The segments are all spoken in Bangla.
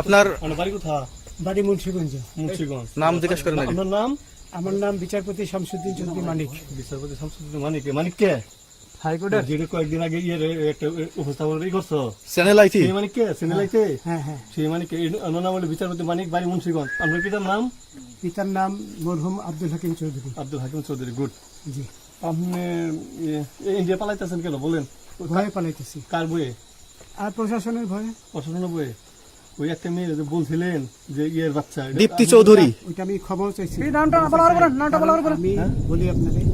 আপনার বাড়ি বাড়ি মুন্সিগঞ্জ। মুন্সিগঞ্জ। নাম জিজ্ঞেস করেন আপনার নাম আমার নাম বিচারপতি শামসুদ্দিন চৌধুরী মানিক। বিচারপতি শামসুদ্দিন মানিক। মানিক কে? হাইকোর্টের। যেটা কয়েকদিন আগে ইয়ে একটা উপস্থাপন ই করছ। চ্যানেল আইটি সেই মানিক কে? হ্যাঁ হ্যাঁ সেই মানিক অন্য নাম হলো বিচারপতি মানিক বাড়ি মুন্সিগঞ্জ। আপনার পিতার নাম? পিতার নাম মরহুম আব্দুল হাকিম চৌধুরী। আব্দুল হাকিম চৌধুরী গুড। জি। আপনি ইন্ডিয়া পালাইতেছেন কেন? বলেন। ভয়ে পালাইতেছি। কার বইয়ে আর প্রশাসনের ভয়ে? প্রশাসনের বইয়ে ওই একটা মেয়ে যে বলছিলেন যে ইয়ের বাচ্চা দীপ্তি চৌধুরী। ওইটা আমি ক্ষমাও চাইছি। নামটা বলার পরে নামটা বলার পরে আমি বলি আপনাদের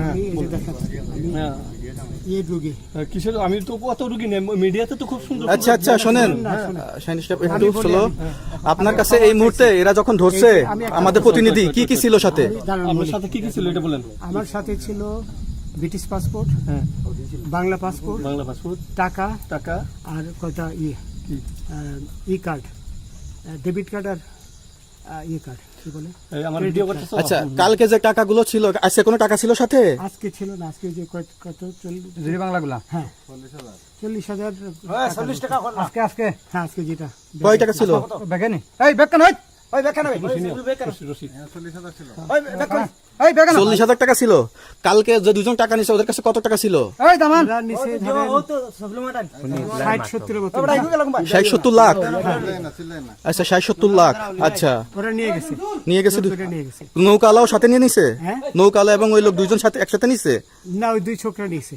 আমি এই যে দেখাচ্ছি আমি হ্যাঁ, ইয়ে রুগী। কিসের? আমি তো অত রুগী নেই মিডিয়াতে তো খুব সুন্দর আচ্ছা আচ্ছা শোনেন। শাইনি সাহেব একটু বলি স্লো আপনার কাছে এই মুহূর্তে এরা যখন ধরছে আমাদের প্রতিনিধি কি কি ছিল সাথে? আমি দাঁড়ান আপনার বলি। সাথে কি কি ছিল এটা বলেন। আমার সাথে ছিল ব্রিটিশ পাসপোর্ট হ্যাঁ। বাংলা পাসপোর্ট বাংলা পাসপোর্ট টাকা টাকা আর কয়টা ইয়ে ই। কার্ড ডেবিট কার্ড আর ই কার্ড কি বলে? আমার ভিডিও card। আচ্ছা কালকে যে টাকাগুলো ছিল আজকে কোনো টাকা ছিল সাথে? আজকে ছিল না আজকে যে কত চল্লিশ বাংলাগুলা? হ্যাঁ। চল্লিশ হাজার। চল্লিশ টাকা আজকে আজকে? হ্যাঁ আজকে যেটা। কয় টাকা ছিল? বেকেনি। এই বেকেন হই ওই বেকেন হই রশিদ, রশিদ। ওই বেকেন এই বেকেন চল্লিশ হাজার টাকা ছিল। কালকে যে দুজন টাকা নিছে ওদের কাছে কত টাকা ছিল? ষাট সত্তর লাখ। আচ্ছা ষাট সত্তর লাখ। আচ্ছা। নিয়ে গেছে। নিয়ে গেছে দু- ওরা নিয়ে গেছে। নৌকালাও সাথে নিয়ে নিছে? হ্যাঁ? নৌকালা এবং ওই লোক দুজন সাথে একসাথে নিছে? না ওই দুই ছোকরা নিয়েছে